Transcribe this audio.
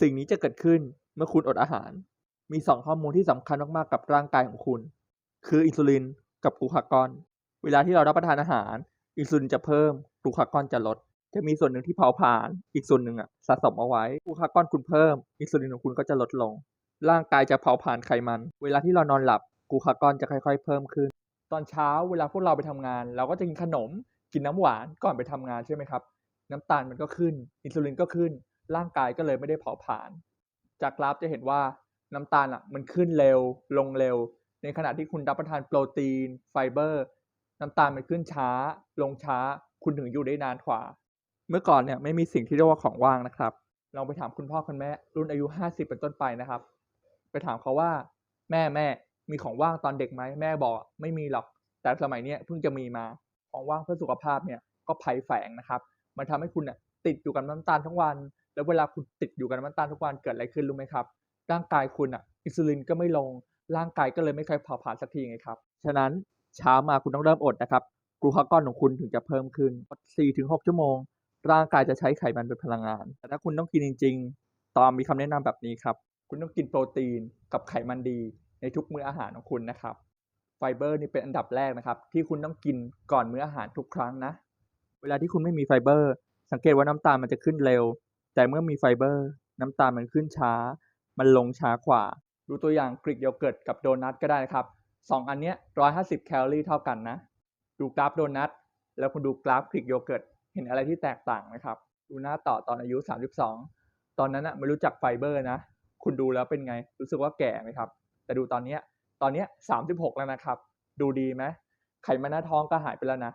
สิ่งนี้จะเกิดขึ้นเมื่อคุณอดอาหาร มีสองฮอร์โมนที่สำคัญมากๆกับร่างกายของคุณ คืออินซูลินกับกลูคากอน เวลาที่เรารับประทานอาหาร อินซูลินจะเพิ่มกลูคากอนจะลด จะมีส่วนหนึ่งที่เผาผลาญอีกส่วนหนึ่งอะสะสมเอาไว้กลูคากอนคุณเพิ่ม อินซูลินของคุณก็จะลดลง ร่างกายจะเผาผลาญไขมัน เวลาที่เรานอนหลับกลูคากอนจะค่อย ๆ เพิ่มขึ้น ตอนเช้าเวลาพวกเราไปทำงาน เราก็จะกินขนม กินน้ำหวานก่อนไปทำงานใช่ไหมครับ น้ำตาลมันก็ขึ้น อินซูลินก็ขึ้น ร่างกายก็เลยไม่ได้เผาผลาญจากกราฟจะเห็นว่าน้ำตาลอะมันขึ้นเร็วลงเร็ว ในขณะที่คุณรับประทานโปรตีน ไฟเบอร์ น้ำตาลมันขึ้นช้า ลงช้า คุณถึงอยู่ได้นานกว่า เมื่อก่อนเนี่ยไม่มีสิ่งที่เรียกว่าของว่างนะครับลองไปถามคุณพ่อคุณแม่ รุ่นอายุ 50 เป็นต้นไปนะครับ ไปถามเขาว่า แม่แม่มีของว่างตอนเด็กไหมแม่บอกไม่มีหรอก แต่สมัยเนี้ยเพิ่งจะมีมาของว่างเพื่อสุขภาพเนี่ยก็ภัยแฝงนะครับ มันทำให้คุณเนี่ย ติดอยู่กับน้ำตาลทั้งวัน แล้วเวลาคุณติดอยู่กับน้ำตาลทุกวันเกิดอะไรขึ้นรู้ไหมครับ ร่างกายคุณอะอินซูลินก็ไม่ลงร่างกายก็เลยไม่เคยเผาผลาญสักทีไงครับ ฉะนั้นเช้ามาคุณต้องเริ่มอดนะครับกลูคากอนของคุณถึงจะเพิ่มขึ้น 4-6 ชั่วโมง ร่างกายจะใช้ไขมันเป็นพลังงาน แต่ถ้าคุณต้องกินจริง ๆ ตอมมีคำแนะนำแบบนี้ครับ คุณต้องกินโปรตีนกับไขมันดี ในทุกมื้ออาหารของคุณนะครับ ไฟเบอร์นี่เป็นอันดับแรกนะครับ ที่คุณต้องกินก่อนมื้ออาหารทุกครั้งนะ เวลาที่คุณไม่มีไฟเบอร์ สังเกตว่าน้ำตาลมันจะขึ้นเร็ว แต่เมื่อมีไฟเบอร์ น้ำตาลมันขึ้นช้า มันลงช้ากว่า ดูตัวอย่างกรีกโยเกิร์ตกับโดนัทก็ได้นะครับสองอันเนี้ย150แคลอรี่เท่ากันนะ ดูกราฟโดนัทแล้วคุณดูกราฟกรีกโยเกิร์ตเห็นอะไรที่แตกต่างไหมครับ ดูหน้าต่อตอนอายุ32ตอนนั้นอะไม่รู้จักไฟเบอร์นะ คุณดูแล้วเป็นไง รู้สึกว่าแก่ไหมครับ แต่ดูตอนเนี้ยตอนเนี้ย36แล้วนะครับ ดูดีไหมไขมันหน้าท้องก็หายไปแล้วนะ